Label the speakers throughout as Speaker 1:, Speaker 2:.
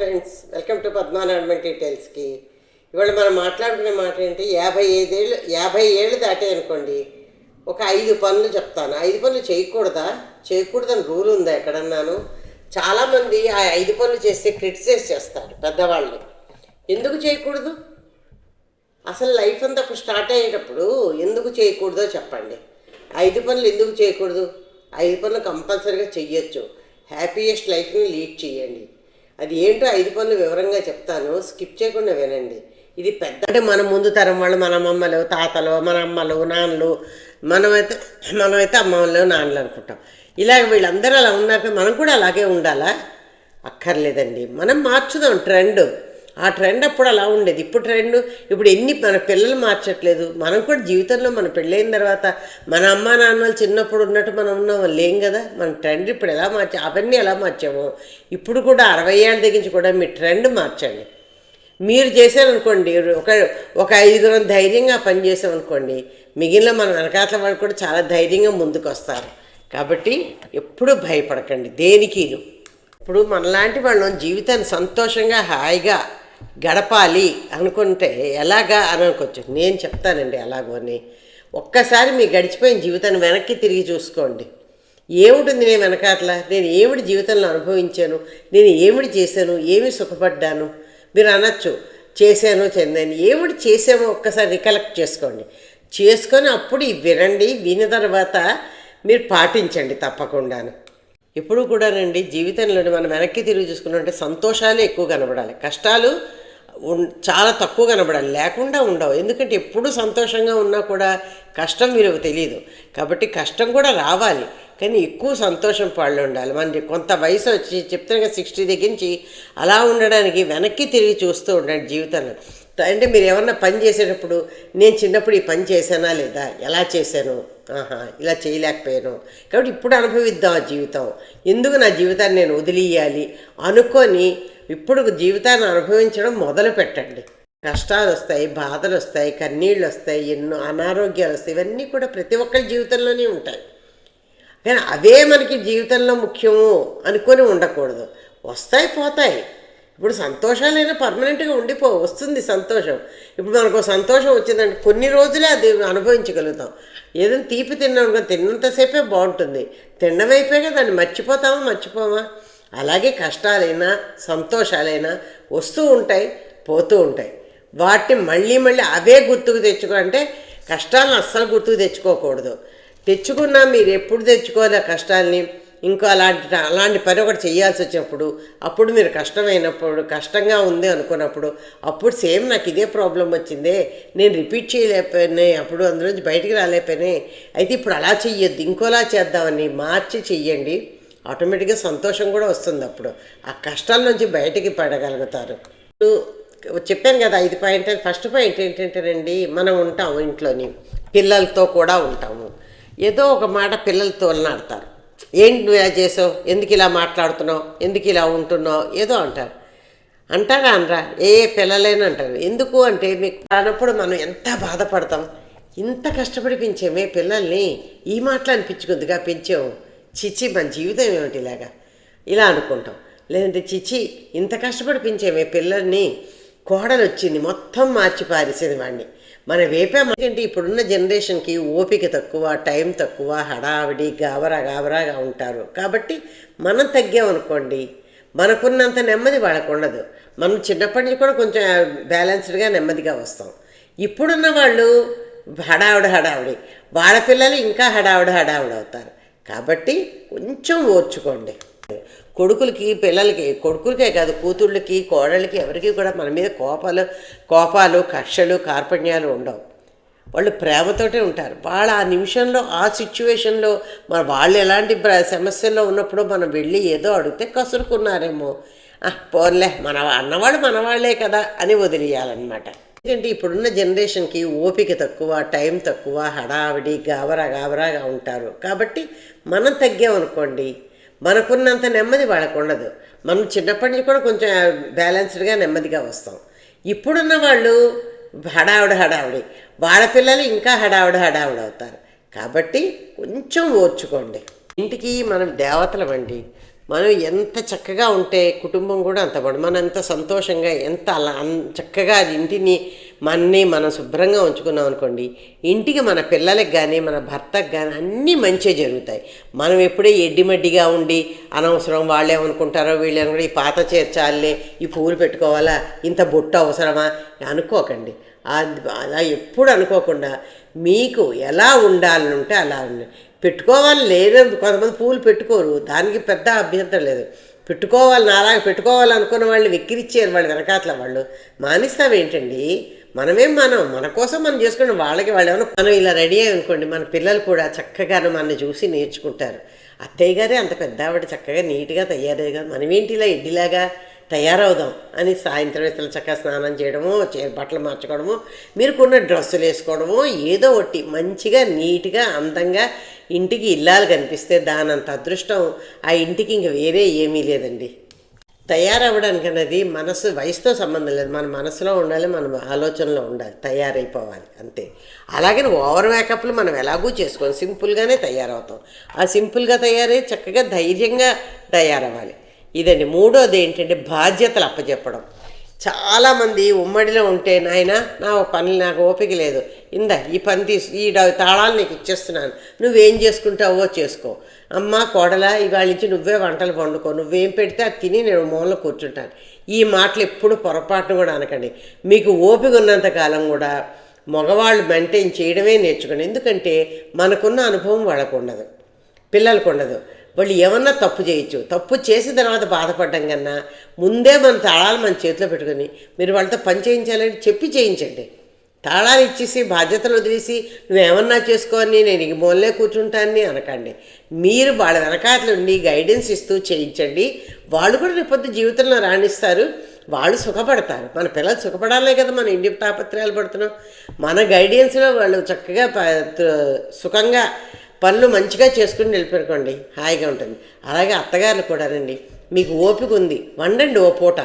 Speaker 1: Friends welcome to పద్మానాడమెంట్ డీటెయిల్స్కి ఇవాళ మనం మాట్లాడుకునే మాట ఏంటి? యాభై ఐదేళ్ళు యాభై ఏళ్ళు దాటే అనుకోండి. ఒక ఐదు పనులు చెప్తాను. ఐదు పనులు చేయకూడదా? చేయకూడదని రూల్ ఉందా ఎక్కడన్నాను? చాలామంది ఆ ఐదు పనులు చేస్తే క్రిటిసైజ్ చేస్తారు పెద్దవాళ్ళు. ఎందుకు చేయకూడదు? అసలు లైఫ్ అంతా అప్పుడు స్టార్ట్ అయ్యేటప్పుడు ఎందుకు చేయకూడదో చెప్పండి. ఐదు పనులు ఎందుకు చేయకూడదు? ఐదు పనులు కంపల్సరీగా చెయ్యొచ్చు. హ్యాపీయెస్ట్ లైఫ్ని లీడ్ చేయండి అది ఏంటో ఐదు పనులు వివరంగా చెప్తాను. స్కిప్ చేయకుండా వినండి. ఇది పెద్ద అంటే మన ముందు తరం వాళ్ళు మన అమ్మమ్మలు తాతలు మన అమ్మలు నాన్నలు మనమైతే మనమైతే అమ్మమ్మలు నాన్నలు అనుకుంటాం. ఇలాగ వీళ్ళందరూ అలా ఉన్నారు మనం కూడా అలాగే ఉండాలా? అక్కర్లేదండి. మనం మార్చుదాం. ట్రెండ్. ఆ ట్రెండ్ అప్పుడు అలా ఉండేది. ఇప్పుడు ట్రెండ్ ఇప్పుడు ఎన్ని మన పిల్లలు మార్చట్లేదు. మనం కూడా జీవితంలో మన పెళ్ళైన తర్వాత మన అమ్మ నాన్నలు చిన్నప్పుడు ఉన్నట్టు మనం ఉన్నాం లేం కదా. మన ట్రెండ్ ఇప్పుడు ఎలా మార్చా అవన్నీ ఎలా మార్చామో ఇప్పుడు కూడా అరవై ఏళ్ళ దగ్గర కూడా మీ ట్రెండ్ మార్చండి. మీరు చేశారనుకోండి ఒక ఒక ఐదుగురం ధైర్యంగా పనిచేసామనుకోండి మిగిలిన మన వెనకాతల వాళ్ళు కూడా చాలా ధైర్యంగా ముందుకు వస్తారు కాబట్టి ఎప్పుడూ భయపడకండి. దేనికిను. ఇప్పుడు మనలాంటి వాళ్ళం జీవితాన్ని సంతోషంగా హాయిగా గడపాలి అనుకుంటే ఎలాగా అని అనుకోవచ్చు. నేను చెప్తానండి ఎలాగో అని ఒక్కసారి మీ గడిచిపోయిన జీవితాన్ని వెనక్కి తిరిగి చూసుకోండి. ఏమిటింది నేను వెనకాట్ల నేను ఏమిటి జీవితంలో అనుభవించాను? నేను ఏమిటి చేశాను? ఏమి సుఖపడ్డాను? మీరు అనొచ్చు చేశాను చెందాను. ఏమిటి చేసామో ఒక్కసారి రికలెక్ట్ చేసుకోండి. చేసుకొని అప్పుడు వినండి విని తర్వాత మీరు పాటించండి తప్పకుండాను. ఎప్పుడూ కూడానండి జీవితంలో మనం వెనక్కి తిరిగి చూసుకున్నట్టే సంతోషాలే ఎక్కువ కనబడాలి. కష్టాలు చాలా తక్కువ కనబడాలి. లేకుండా ఉండవు. ఎందుకంటే ఎప్పుడు సంతోషంగా ఉన్నా కూడా కష్టం విలువ తెలియదు కాబట్టి కష్టం కూడా రావాలి. కానీ ఎక్కువ సంతోషం పాళ్ళు ఉండాలి. మన కొంత వయసు వచ్చి చెప్తాను కదా సిక్స్టీ దగ్గర నుంచి అలా ఉండడానికి వెనక్కి తిరిగి చూస్తూ ఉండండి జీవితంలో. అంటే మీరు ఏమన్నా పని చేసేటప్పుడు నేను చిన్నప్పుడు ఈ పని చేశానా లేదా? ఎలా చేశాను? ఇలా చేయలేకపోయాను. కాబట్టి ఇప్పుడు అనుభవిద్దాం ఆ జీవితం. ఎందుకు నా జీవితాన్ని నేను వదిలియాలి అనుకొని ఇప్పుడు జీవితాన్ని అనుభవించడం మొదలు పెట్టండి కష్టాలు వస్తాయి బాధలు వస్తాయి కన్నీళ్ళు వస్తాయి ఎన్నో అనారోగ్యాలు వస్తాయి. ఇవన్నీ కూడా ప్రతి ఒక్కరి జీవితంలోనే ఉంటాయి. కానీ అవే మనకి జీవితంలో ముఖ్యము అనుకొని ఉండకూడదు. వస్తాయి పోతాయి. ఇప్పుడు సంతోషాలైనా పర్మనెంట్గా ఉండిపో వస్తుంది సంతోషం. ఇప్పుడు మనకు సంతోషం వచ్చిందంటే కొన్ని రోజులే అది అనుభవించగలుగుతాం. ఏదైనా తీపి తిన్నాం అనుకో తిన్నంతసేపే బాగుంటుంది. తినడం అయిపోయాక దాన్ని మర్చిపోతామా మర్చిపోమా అలాగే కష్టాలైనా సంతోషాలైనా వస్తూ ఉంటాయి పోతూ ఉంటాయి. వాటిని మళ్ళీ మళ్ళీ అవే గుర్తుకు తెచ్చుకో అంటే కష్టాలను అస్సలు గుర్తుకు తెచ్చుకోకూడదు. తెచ్చుకున్నా మీరు ఎప్పుడు తెచ్చుకోవాలి ఆ కష్టాల్ని? ఇంకా అలాంటి అలాంటి పని ఒకటి చేయాల్సి వచ్చినప్పుడు అప్పుడు మీరు కష్టమైనప్పుడు కష్టంగా ఉంది అనుకున్నప్పుడు అప్పుడు సేమ్ నాకు ఇదే ప్రాబ్లం వచ్చిందే నేను రిపీట్ చేయలేకపోయానే అప్పుడు అందులోంచి బయటికి రాలేకపోయానే అయితే ఇప్పుడు అలా చెయ్యొద్దు ఇంకోలా చేద్దామని మార్చి చెయ్యండి ఆటోమేటిక్గా సంతోషం కూడా వస్తుంది అప్పుడు. ఆ కష్టాల నుంచి బయటికి పడగలుగుతారు. చెప్పాను కదా ఐదు పాయింట్ ఫస్ట్ పాయింట్ ఏంటంటేనండి మనం ఉంటాము ఇంట్లోని పిల్లలతో కూడా ఉంటాము. ఏదో ఒక మాట పిల్లలతో నాడతారు. ఏంటి నువ్వు ఇలా చేసావు? ఎందుకు ఇలా మాట్లాడుతున్నావు? ఎందుకు ఇలా ఉంటున్నావు? ఏదో అంటారు. అంటారా అనరా? ఏ పిల్లలైనా అంటారు. ఎందుకు అంటే మీకు అన్నప్పుడు మనం ఎంత బాధపడతాం? ఇంత కష్టపడి పెంచామే పిల్లల్ని. ఈ మాటలు అనిపించుకుందిగా పెంచాము చిచి మన జీవితం ఏమిటి ఇలాగా? ఇలా అనుకుంటాం. లేదంటే చిచి ఇంత కష్టపడి పెంచామే పిల్లల్ని. కోడలు వచ్చింది మొత్తం మార్చి పారేసేది వాడిని మన వేపే ఎందుకంటే ఇప్పుడున్న జనరేషన్కి ఓపిక తక్కువ టైం తక్కువ హడావిడి గాబరా గాబరాగా ఉంటారు. కాబట్టి మనం తగ్గామనుకోండి మనకున్నంత నెమ్మది వాళ్ళకు ఉండదు మనం చిన్నప్పటి నుంచి కూడా కొంచెం బ్యాలెన్స్డ్గా నెమ్మదిగా వస్తాం. ఇప్పుడున్న వాళ్ళు హడావుడి హడావిడి వాళ్ళ పిల్లలు ఇంకా హడావుడి హడావిడి అవుతారు కాబట్టి కొంచెం ఓర్చుకోండి. కొడుకులకి పిల్లలకి కొడుకులకే కాదు కూతుళ్ళకి కోడళ్ళకి ఎవరికి కూడా మన మీద కోపాలు కోపాలు కక్షలు కార్పణ్యాలు ఉండవు. వాళ్ళు ప్రేమతోటే ఉంటారు. వాళ్ళు ఆ నిమిషంలో ఆ సిచ్యువేషన్లో మన వాళ్ళు ఎలాంటి ప్ర- సమస్యల్లో ఉన్నప్పుడు మనం వెళ్ళి ఏదో అడిగితే కసురుకున్నారేమో. "ఆ, పోన్లే మన అన్నవాళ్ళు మనవాళ్ళే కదా అని వదిలేయాలన్నమాట. ఎందుకంటే ఇప్పుడున్న జనరేషన్కి ఓపిక తక్కువ టైం తక్కువ హడావిడి గాబరా గాబరాగా ఉంటారు. కాబట్టి మనం తగ్గామనుకోండి మనకున్నంత నెమ్మది వాళ్ళకు ఉండదు మనం చిన్నప్పటి నుంచి కూడా కొంచెం బ్యాలెన్స్డ్గా నెమ్మదిగా వస్తాం. ఇప్పుడున్న వాళ్ళు హడావుడి హడావిడి. వాళ్ళ పిల్లలు ఇంకా హడావిడి హడావిడి అవుతారు. కాబట్టి కొంచెం ఓర్చుకోండి. ఇంటికి మనం దేవతలమండి మనం ఎంత చక్కగా ఉంటే కుటుంబం కూడా అంత బాగుంటుంది మనం ఎంత సంతోషంగా ఎంత అలా చక్కగా ఇంటిని మనని మనం శుభ్రంగా ఉంచుకున్నాం అనుకోండి ఇంటికి మన పిల్లలకి కానీ మన భర్తకు కానీ అన్నీ మంచిగా జరుగుతాయి. మనం ఎప్పుడే ఎడ్డిమడ్డిగా ఉండి అనవసరం వాళ్ళు ఏమనుకుంటారో వీళ్ళు ఏమనుకుంటారో ఈ పాత చేర్చాలే ఈ పూలు పెట్టుకోవాలా ఇంత బొట్టు అవసరమా అనుకోకండి. అలా ఎప్పుడు అనుకోకుండా మీకు ఎలా ఉండాలని ఉంటే అలా ఉండి పెట్టుకోవాలి లేదు కొంతమంది పూలు పెట్టుకోరు దానికి పెద్ద అభ్యంతరం లేదు. పెట్టుకోవాలి నాలాగా పెట్టుకోవాలనుకున్న వాళ్ళు వెక్కిరిచ్చారు వాళ్ళు వెనకాతల వాళ్ళు. మానేస్తావేంటండి మనమేం మనం మన కోసం మనం చేసుకుని వాళ్ళకి వాళ్ళు ఏమైనా మనం ఇలా రెడీ అయ్యి అనుకోండి మన పిల్లలు కూడా చక్కగా మనల్ని చూసి నేర్చుకుంటారు. అత్తయ్య గారే అంత పెద్ద ఆవిడ చక్కగా నీట్గా తయారయ్యగా మనమేంటి ఇలా ఎడ్డిలాగా తయారవుదాం అని సాయంత్రం వేళ చక్కగా స్నానం చేయడము బట్టలు మార్చుకోవడము మీరు కొన్న డ్రెస్సులు వేసుకోవడము ఏదో ఒకటి మంచిగా నీట్గా అందంగా ఇంటికి ఇల్లాలు కనిపిస్తే దానంత అదృష్టం ఆ ఇంటికి ఇంక వేరే ఏమీ లేదండి. తయారవ్వడానికి అనేది మనసు వయసుతో సంబంధం లేదు. మన మనసులో ఉండాలి మన ఆలోచనలో ఉండాలి తయారైపోవాలి అంతే. అలాగని ఓవర్ మేకప్లు మనం ఎలాగూ చేసుకోవాలి. సింపుల్గానే తయారవుతాం. ఆ సింపుల్గా తయారై చక్కగా ధైర్యంగా తయారవ్వాలి. ఇదండి. మూడోది ఏంటంటే బాధ్యతలు అప్పచెప్పడం. చాలామంది ఉమ్మడిలో ఉంటే నాయన నా పని నాకు ఓపిక లేదు. ఇందా ఈ పని తీసు ఈ తాళాలు నీకు ఇచ్చేస్తున్నాను. నువ్వేం చేసుకుంటావో చేసుకో. అమ్మ కోడల ఇవాళ నుంచి నువ్వే వంటలు వండుకో. నువ్వేం పెడితే అది తిని నేను మూలలో కూర్చుంటాను. ఈ మాటలు ఎప్పుడు పొరపాటును కూడా అనకండి. మీకు ఓపిక ఉన్నంత కాలం కూడా మగవాళ్ళు మెయింటైన్ చేయడమే నేర్చుకోండి. ఎందుకంటే మనకున్న అనుభవం వాళ్ళకు ఉండదు. పిల్లలకు ఉండదు. వాళ్ళు ఏమన్నా తప్పు చేయొచ్చు. తప్పు చేసిన తర్వాత బాధపడడం కన్నా ముందే మన తాళాలు మన చేతిలో పెట్టుకొని మీరు వాళ్ళతో పని చేయించాలని చెప్పి చేయించండి. తాళాలు ఇచ్చేసి బాధ్యతలు వదిలేసి నువ్వేమన్నా చేసుకోని నేను ఇక మూలనే కూర్చుంటానని అనకండి. మీరు వాళ్ళ వెనకాతలు ఉండి గైడెన్స్ ఇస్తూ చేయించండి. వాళ్ళు కూడా రేపొద్దు జీవితంలో రాణిస్తారు. వాళ్ళు సుఖపడతారు. మన పిల్లలు సుఖపడాలే కదా మన ఇంటి తాపత్రయాలు పడుతున్నాం. మన గైడెన్స్లో వాళ్ళు చక్కగా సుఖంగా పనులు మంచిగా చేసుకుని వెళ్ళిపోనుకోండి హాయిగా ఉంటుంది. అలాగే అత్తగారులు కూడానండి. మీకు ఓపిక ఉంది. వండండి ఓ పూట.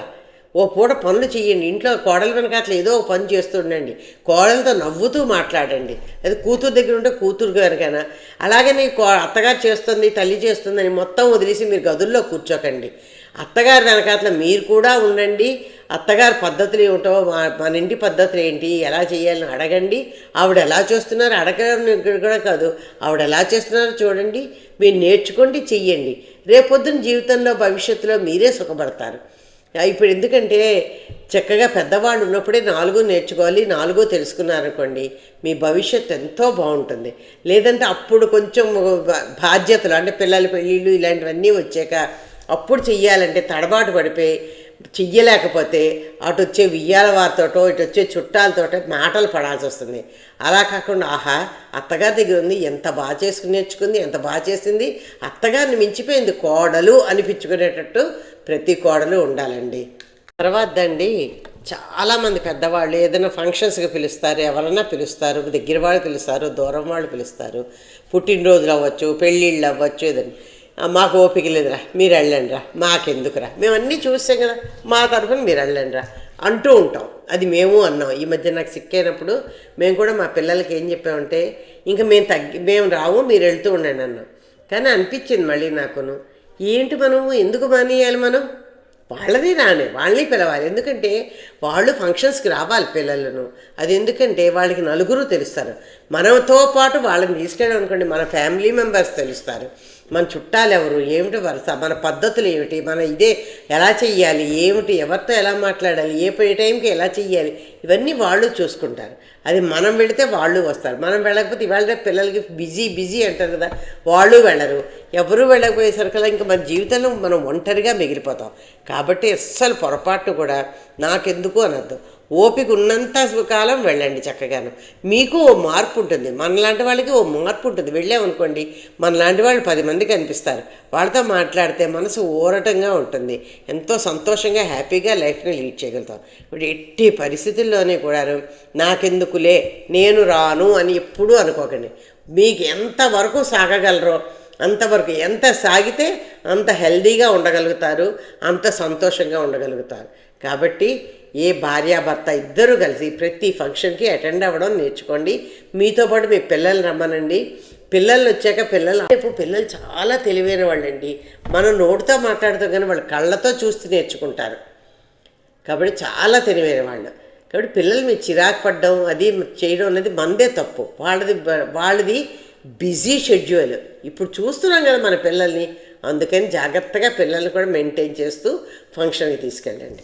Speaker 1: ఓ పూట పనులు చేయండి ఇంట్లో కోడల వెనక అట్లా ఏదో ఒక పని చేస్తుండండి కోడలతో నవ్వుతూ మాట్లాడండి. అది కూతురు దగ్గర ఉంటే కూతురు గారికైనా అలాగే నీ కో అత్తగారు చేస్తుంది తల్లి చేస్తుందని మొత్తం వదిలేసి మీరు గదుల్లో కూర్చోకండి. అత్తగారి వెనకాతల మీరు కూడా ఉండండి. అత్తగారి పద్ధతులు ఏమిటో మా- మన ఇంటి పద్ధతులు ఏంటి ఎలా చేయాలని అడగండి. ఆవిడ ఎలా చేస్తున్నారో అడగడం కూడా కాదు. ఆవిడ ఎలా చేస్తున్నారో చూడండి. మీరు నేర్చుకోండి చెయ్యండి. రేపొద్దున జీవితంలో భవిష్యత్తులో మీరే సుఖపడతారు. ఇప్పుడు ఎందుకంటే చక్కగా పెద్దవాళ్ళు ఉన్నప్పుడే నాలుగు నేర్చుకోవాలి నాలుగో తెలుసుకున్నారనుకోండి మీ భవిష్యత్తు ఎంతో బాగుంటుంది. లేదంటే అప్పుడు కొంచెం బా- బాధ్యతలు అంటే పిల్లల పెళ్ళిళ్ళు ఇలాంటివన్నీ వచ్చాక అప్పుడు చెయ్యాలంటే తడబాటు పడిపోయి చెయ్యలేకపోతే అటు వచ్చే వియ్యాల వారితోటో ఇటు వచ్చే చుట్టాలతోటో మాటలు పడాల్సి వస్తుంది. అలా కాకుండా ఆహా అత్తగారి దగ్గర ఉంది ఎంత బాగా చేసుకుని నేర్చుకుంది ఎంత బాగా చేసింది అత్తగారిని మించిపోయింది కోడలు అనిపించుకునేటట్టు ప్రతి కోడలు ఉండాలండి. తర్వాత అండి చాలామంది పెద్దవాళ్ళు ఏదైనా ఫంక్షన్స్కి పిలుస్తారు ఎవరన్నా పిలుస్తారు దగ్గర వాళ్ళు పిలుస్తారు దూరం వాళ్ళు పిలుస్తారు పుట్టినరోజులు అవ్వచ్చు పెళ్ళిళ్ళు అవ్వచ్చు ఏదైనా. మాకు ఓపిక లేదురా. మీరు వెళ్ళండిరా. మాకెందుకురా. మేము అన్నీ చూసాం కదా. మా తరఫున మీరు వెళ్ళండిరా. అంటూ ఉంటాం. అది మేము అన్నాం. ఈ మధ్య నాకు సిక్కైనప్పుడు మేము కూడా మా పిల్లలకి ఏం చెప్పామంటే ఇంకా మేము తగ్గి మేము రావు మీరు వెళ్తూ ఉండండి అన్నాం. కానీ అనిపించింది మళ్ళీ నాకును. ఏంటి మనము ఎందుకు మానేయాలి మనం? వాళ్ళని రాని వాళ్ళని పిలవాలి. ఎందుకంటే వాళ్ళు ఫంక్షన్స్కి రావాలి పిల్లలను. అది ఎందుకంటే వాళ్ళకి నలుగురు తెలుస్తారు. మనతో పాటు వాళ్ళని తీసుకెళ్ళాం అనుకోండి మన ఫ్యామిలీ మెంబర్స్ తెలుస్తారు. మన చుట్టాలు ఎవరు ఏమిటి వరుస? మన పద్ధతులు ఏమిటి? మన ఇదే ఎలా చెయ్యాలి? ఏమిటి? ఎవరితో ఎలా మాట్లాడాలి? ఏ ఏ టైంకి ఎలా చెయ్యాలి? ఇవన్నీ వాళ్ళు చూసుకుంటారు. అది మనం వెళితే వాళ్ళు వస్తారు. మనం వెళ్ళకపోతే ఇవాళ పిల్లలకి బిజీ బిజీ అంటారు కదా వాళ్ళు వెళ్ళరు. ఎవరు వెళ్ళకపోయేసరికి ఇంకా మన జీవితంలో మనం ఒంటరిగా మిగిలిపోతాం. కాబట్టి అస్సలు పొరపాటు కూడా నాకెందుకు అనద్దు. ఓపిక ఉన్నంత కాలం వెళ్ళండి చక్కగాను. మీకు ఓ మార్పు ఉంటుంది. మనలాంటి వాళ్ళకి ఓ మార్పు ఉంటుంది. వెళ్ళామనుకోండి మనలాంటి వాళ్ళు పది మంది కనిపిస్తారు. వాళ్ళతో మాట్లాడితే మనసు ఊరటంగా ఉంటుంది. ఎంతో సంతోషంగా హ్యాపీగా లైఫ్ని లీడ్ చేయగలుగుతాం. ఇప్పుడు ఎట్టి పరిస్థితుల్లోనే కూడా నాకెందుకులే నేను రాను అని ఎప్పుడూ అనుకోకండి. మీకు ఎంతవరకు సాగగలరో అంతవరకు ఎంత సాగితే అంత హెల్దీగా ఉండగలుగుతారు అంత సంతోషంగా ఉండగలుగుతారు. కాబట్టి ఏ భార్యాభర్త ఇద్దరూ కలిసి ప్రతి ఫంక్షన్కి అటెండ్ అవ్వడం నేర్చుకోండి. మీతో పాటు మీ పిల్లల్ని రమ్మనండి. పిల్లలు వచ్చాక పిల్లలు రేపు పిల్లలు చాలా తెలివైన వాళ్ళండి. మనం నోటితో మాట్లాడుతూ కానీ వాళ్ళు కళ్ళతో చూస్తూ నేర్చుకుంటారు. కాబట్టి చాలా తెలివైన వాళ్ళు. కాబట్టి పిల్లలు మీరు చిరాకు పడ్డం అది చేయడం అనేది మందే తప్పు. వాళ్ళది వాళ్ళది బిజీ షెడ్యూల్. ఇప్పుడు చూస్తున్నాం కదా మన పిల్లల్ని. అందుకని జాగ్రత్తగా పిల్లల్ని కూడా మెయింటైన్ చేస్తూ ఫంక్షన్కి తీసుకెళ్ళండి.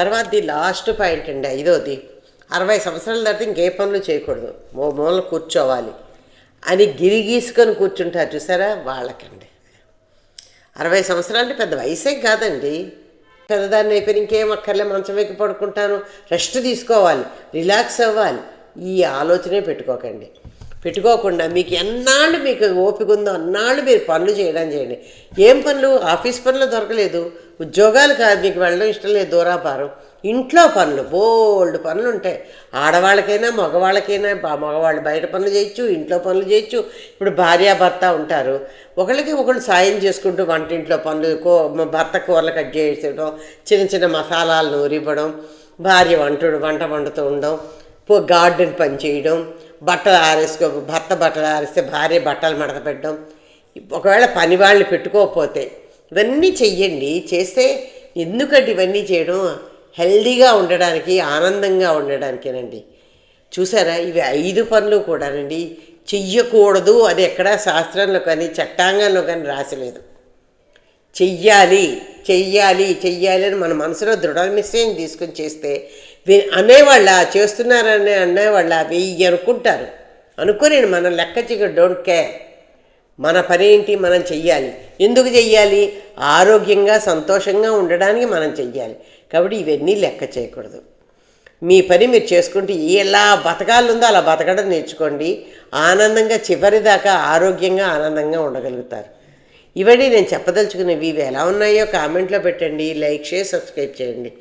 Speaker 1: తర్వాత ది లాస్ట్ పాయింట్ అండి ఐదోది. అరవై సంవత్సరాల తర్వాత ఇంకే పనులు చేయకూడదు. ఓ మూల కూర్చోవాలి. అని గిరి గీసుకొని కూర్చుంటారు చూసారా? వాళ్ళకండి. అరవై సంవత్సరాలు అంటే పెద్ద వయసే కాదండి. పెద్దదాన్ని అయిపోయిన ఇంకేం అక్కర్లే మంచం ఎక్కి పడుకుంటాను. రెస్ట్ తీసుకోవాలి. రిలాక్స్ అవ్వాలి. ఈ ఆలోచనే పెట్టుకోకండి. పెట్టుకోకుండా మీకు ఎన్నాళ్ళు మీకు ఓపిక ఉందో అన్నాళ్ళు మీరు పనులు చేయడం చేయండి. ఏం పనులు? ఆఫీస్ పనులు దొరకలేదు. ఉద్యోగాలు కాదు మీకు వెళ్ళడం ఇష్టం లేదు దూరాపారం ఇంట్లో పనులు బోల్డ్ పనులు ఉంటాయి. ఆడవాళ్ళకైనా మగవాళ్ళకైనా మగవాళ్ళు బయట పనులు చేయొచ్చు ఇంట్లో పనులు చేయొచ్చు. ఇప్పుడు భార్యాభర్త ఉంటారు. ఒకళ్ళకి ఒకళ్ళు సాయం చేసుకుంటూ వంటింట్లో పనులు కో భర్త కూరలు కట్ చేసేయడం చిన్న చిన్న మసాలాలు నూరివ్వడం భార్య వంటడు వంట వండుతూ ఉండడం గార్డెన్ పని చేయడం బట్టలు ఆరేసుకో భర్త బట్టలు ఆరేస్తే భార్య బట్టలు మడత పెట్టడం. ఒకవేళ పని వాళ్ళు పెట్టుకోకపోతే ఇవన్నీ చెయ్యండి. చేస్తే ఎందుకంటే ఇవన్నీ చేయడం హెల్దీగా ఉండడానికి ఆనందంగా ఉండడానికేనండి. చూసారా? ఇవి ఐదు పనులు కూడానండి. చెయ్యకూడదు అది ఎక్కడా శాస్త్రంలో కానీ చట్టాంగంలో కానీ రాసలేదు. చెయ్యాలి చెయ్యాలి చెయ్యాలి అని మన మనసులో దృఢ నిశ్చయం తీసుకొని చేస్తే అనేవాళ్ళ చేస్తున్నారని అనేవాళ్ళ వెయ్యి అనుకుంటారు. అనుకుని మనం లెక్క చిగ డోంట్ కేర్. మన పని ఏంటి మనం చెయ్యాలి. ఎందుకు చెయ్యాలి? ఆరోగ్యంగా సంతోషంగా ఉండడానికి మనం చెయ్యాలి. కాబట్టి ఇవన్నీ లెక్క చేయకూడదు. మీ పని మీరు చేసుకుంటే ఎలా బతకాలుందో అలా బతకడం నేర్చుకోండి. ఆనందంగా చివరిదాకా ఆరోగ్యంగా ఆనందంగా ఉండగలుగుతారు. ఇవన్నీ నేను చెప్పదలుచుకునేవి ఇవి ఎలా ఉన్నాయో కామెంట్లో పెట్టండి. లైక్ చేసి సబ్స్క్రైబ్ చేయండి.